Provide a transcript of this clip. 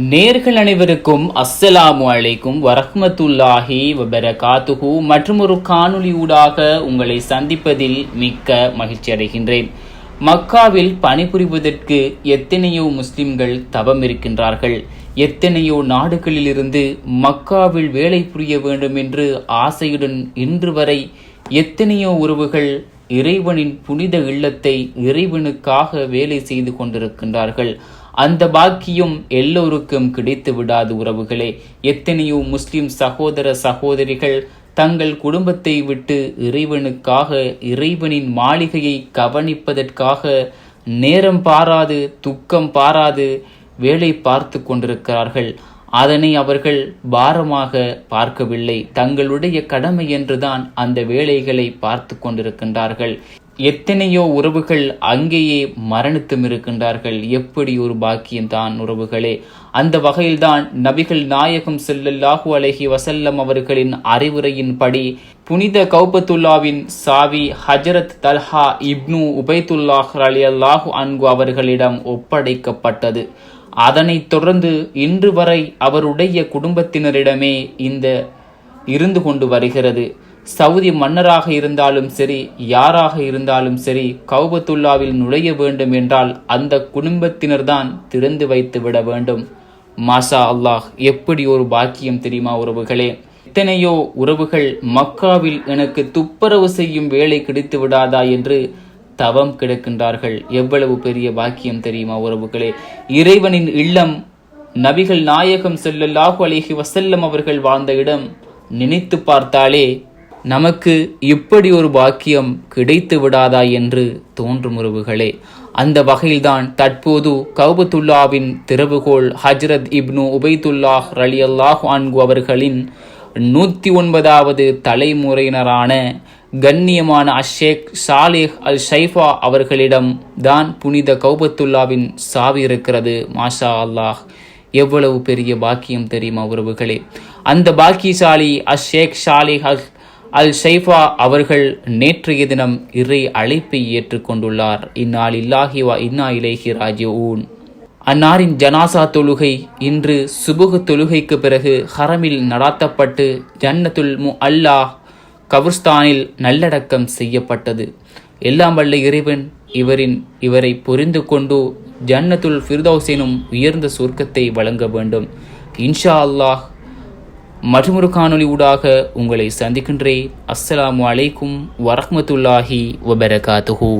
நேர்கள் அனைவருக்கும் அஸ்ஸலாமு அலைக்கும் வரஹ்மத்துல்லாஹி வபரகாத்துஹு மற்றும் ஒரு காணொளியூடாக உங்களை சந்திப்பதில் மிக்க மகிழ்ச்சி அடைகின்றேன். மக்காவில் பணிபுரிவதற்கு எத்தனையோ முஸ்லிம்கள் தவம் இருக்கின்றார்கள். எத்தனையோ நாடுகளிலிருந்து மக்காவில் வேலை புரிய வேண்டும் என்று ஆசையுடன் இன்று வரை எத்தனையோ உறவுகள் இறைவனின் புனித இல்லத்தை இறைவனுக்காக வேலை செய்து கொண்டிருக்கின்றார்கள். அந்த பாக்கியம் எல்லோருக்கும் கிடைத்து விடாது உறவுகளே. எத்தனையோ முஸ்லிம் சகோதர சகோதரிகள் தங்கள் குடும்பத்தை விட்டு இறைவனுக்காக இறைவனின் மாளிகையை கவனிப்பதற்காக நேரம் பாராது துக்கம் பாராது வேலை பார்த்து கொண்டிருக்கிறார்கள். அதனை அவர்கள் பாரமாக பார்க்கவில்லை. தங்களுடைய கடமை என்றுதான் அந்த வேலைகளை பார்த்து கொண்டிருக்கின்றார்கள். எத்தனையோ உறவுகள் அங்கேயே மரணித்தும் இருக்கின்றார்கள். எப்படி ஒரு பாக்கியம்தான் உறவுகளே. அந்த வகையில்தான் நபிகள் நாயகம் செல்லல்லாஹு அலஹி வசல்லம் அவர்களின் அறிவுரையின்படி புனித கௌபத்துல்லாவின் சாவி ஹஜரத் தல்ஹா இப்னு உபைத்துல்லாஹ் அலி அல்லாஹு அன்கு அவர்களிடம் ஒப்படைக்கப்பட்டது. அதனைத் தொடர்ந்து இன்று வரை அவருடைய குடும்பத்தினரிடமே இந்த இருந்து கொண்டு வருகிறது. சவுதி மன்னராக இருந்தாலும் சரி யாராக இருந்தாலும் சரி கௌபத்துல்லாவில் நுழைய வேண்டும் என்றால் அந்த குடும்பத்தினர்தான் திறந்து வைத்து விட வேண்டும். மாஷா அல்லாஹ் எப்படி ஒரு பாக்கியம் தெரியுமா உறவுகளே? எத்தனையோ உறவுகள் மக்காவில் எனக்கு துப்புரவு செய்யும் வேலை கிடைத்து விடாதா என்று தவம் கிடக்கின்றார்கள். எவ்வளவு பெரிய பாக்கியம் தெரியுமா உறவுகளே? இறைவனின் இல்லம் நபிகள் நாயகம் செல்லல்லாஹு அலிஹி வசல்லம் அவர்கள் வாழ்ந்த இடம் நினைத்து பார்த்தாலே நமக்கு இப்படி ஒரு பாக்கியம் கிடைத்து விடாதா என்று தோன்றும் உறவுகளே. அந்த வகையில்தான் தற்போது கௌபத்துல்லாவின் திறவுகோள் ஹஜ்ரத் இப்னு உபைதுல்லாஹ் ரலி அல்லாஹ் அன்கு அவர்களின் நூற்றி ஒன்பதாவது தலைமுறையினரான கண்ணியமான அஷேக் சாலேஹ் அல் ஷைஃபா அவர்களிடம் தான் புனித கௌபத்துல்லாவின் சாவி இருக்கிறது. மாஷா அல்லாஹ் எவ்வளவு பெரிய பாக்கியம் தெரியுமா உறவுகளே. அந்த பாக்கியசாலி அஷேக் ஷாலிஹ் அல் அல் ஷைஃபா அவர்கள் நேற்றைய தினம் இறை அழைப்பை ஏற்றுக்கொண்டுள்ளார். இந்நாள் இல்லாஹி வா இன்னா இலேஹி ராஜிஊன். அன்னாரின் ஜனாசா தொழுகை இன்று சுபுகு தொழுகைக்கு பிறகு ஹரமில் நடாத்தப்பட்டு ஜன்னத்துல் மு அல்லாஹ் கபுர்ஸ்தானில் நல்லடக்கம் செய்யப்பட்டது. எல்லாம் வல்ல இறைவன் இவரின் இவரை புரிந்து கொண்டு ஜன்னத்துல் ஃபிர்தௌசேனும் உயர்ந்த சுருக்கத்தை வழங்க வேண்டும். இன்ஷா அல்லாஹ் மற்றொரு காணொளி ஊடாக உங்களை சந்திக்கின்றேன். அஸ்ஸலாமு அலைக்கும் வரஹ்மத்துல்லாஹி வபரகாத்துஹூ.